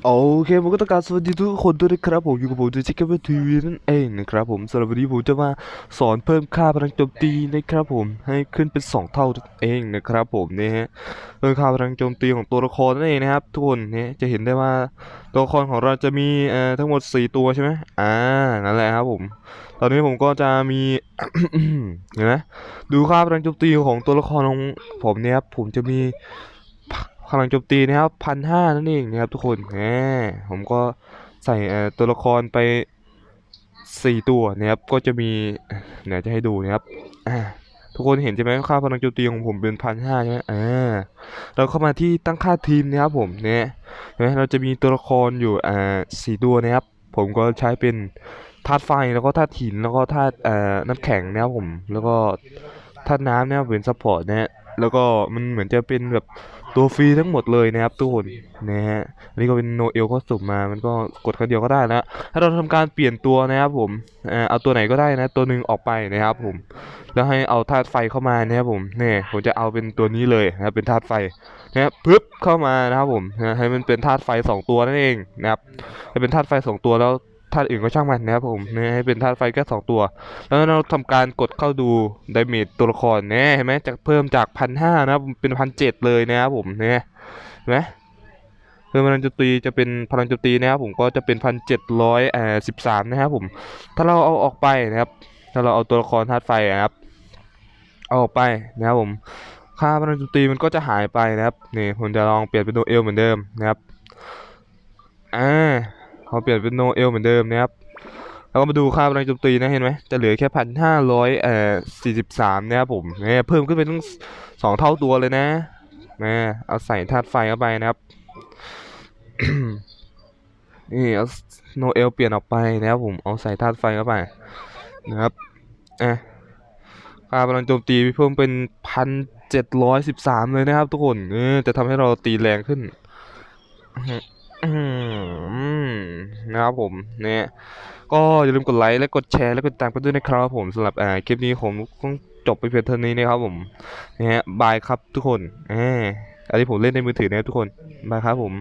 โอเคผมก็ต้องการสวัสดีทุกคนด้วยนะครับผมอยู่กับผมดูชิคกี้พายทีวีนั่นเองนะครับผมสำหรับวันนี้ผมจะมาสอนเพิ่มค่าพลังโจมตีนะครับผมให้ขึ้นเป็น 2 เท่าเองนะครับผมเนี่ยฮะเพิ่มค่าพลังโจมตีของตัวละครนั่นเองนะครับทุกคนเนี่ยจะเห็นได้ว่าตัวละครของเราจะมีเอ่อทั้งหมด 4 ตัวใช่ไหมอ่านั่นแหละครับผม ตอนนี้ผมก็จะมีเห็นไหมดูค่าพลังโจมตีของตัวละครของผมเนี่ยครับผมจะมี พลังโจมตีนะครับพันห้านั่นเองนะครับทุกคนแหมผมก็ใส่ตัวละครไปสี่ตัวนะครับก็จะมีเดี๋ยวจะให้ดูนะครับทุกคนเห็นใช่ไหมค่าพลังโจมตีของผมเป็นพันห้าใช่ไหมอ่าเราเข้ามาที่ตั้งค่าทีมนะครับผมเนี่ยเห็นไหมเราจะมีตัวละครอยู่อ่าสี่ตัวนะครับ ผมก็ใช้เป็นธาตุไฟแล้วก็ธาตุหินแล้วก็ธาตุเอ่อน้ำแข็งนะครับผมแล้วก็ธาตุน้ำนะครับเป็นซัพพอร์ตนะฮะ แล้วก็มันเหมือนจะเป็นแบบตัวฟรีทั้งหมดเลยนะครับทุกคนนะฮะอันนี้ก็เป็นโนเอลก็สุ่มมา มันก็กดครั้งเดียวก็ได้นะถ้าเราทำการเปลี่ยนตัวนะครับผมเอาตัวไหนก็ได้นะ ตัวหนึ่งออกไปนะครับผม แล้วให้เอาธาตุไฟเข้ามานะครับผมเนี่ยผมจะเอาเป็นตัวนี้เลยนะครับเป็นธาตุไฟนะครับปึ๊บเข้ามานะครับผมให้มันเป็นธาตุไฟสองตัวนั่นเองนะครับให้เป็นธาตุไฟสองตัวแล้ว ธาตุอื่นก็ช่างมันนะครับผมเนี่ยให้เป็นธาตุไฟแค่สองตัว แล้วเราทำการกดเข้าดูดาเมจตัวละครเนี่ยเห็นไหมจากเพิ่มจากพันห้านะครับเป็นพันเจ็ดเลยนะครับผมเนี่ยเห็นไหมเพิ่มพลังโจมตีจะเป็นพลังโจมตีนะครับผมก็จะเป็นพันเจ็ดร้อยเอ่อสิบสามนะครับผม ถ้าเราเอาออกไปนะครับ ถ้าเราเอาตัวละครธาตุไฟนะครับเอาออกไปนะครับผมค่าพลังโจมตีมันก็จะหายไปนะครับนี่ผมจะลองเปลี่ยนเป็นโนเอลเหมือนเดิมนะครับอ่า พอเปลี่ยนเป็นโนเอลเหมือนเดิมนะครับแล้วก็มาดูค่าพลังโจมตีนะเห็นไหมจะเหลือแค่พันห้าร้อยเอ่อสี่สิบสามนะครับผมเนี่ยเพิ่มขึ้นเป็นตั้งสองเท่าตัวเลยนะนะเอาใส่ธาตุไฟเข้าไปนะครับนี่เอาโนเอลเปลี่ยนออกไปนะครับผมเอาใส่ธาตุไฟเข้าไปนะครับอะค่าพลังโจมตีเพิ่มเป็นพันเจ็ดร้อยสิบสามเลยนะครับ ทุกคนเออจะทำให้เราตีแรงขึ้นอืม นะครับผมเนี่ยก็อย่าลืมกดไลค์และกดแชร์และกดติดตามกันด้วยนะครับผมสำหรับอ่าคลิปนี้ผมต้องจบไปเพียงเท่านี้นะครับผมนะฮะบายครับทุกคนอ่าอันนี้ผมเล่นในมือถือนะครับทุกคนบายครับผม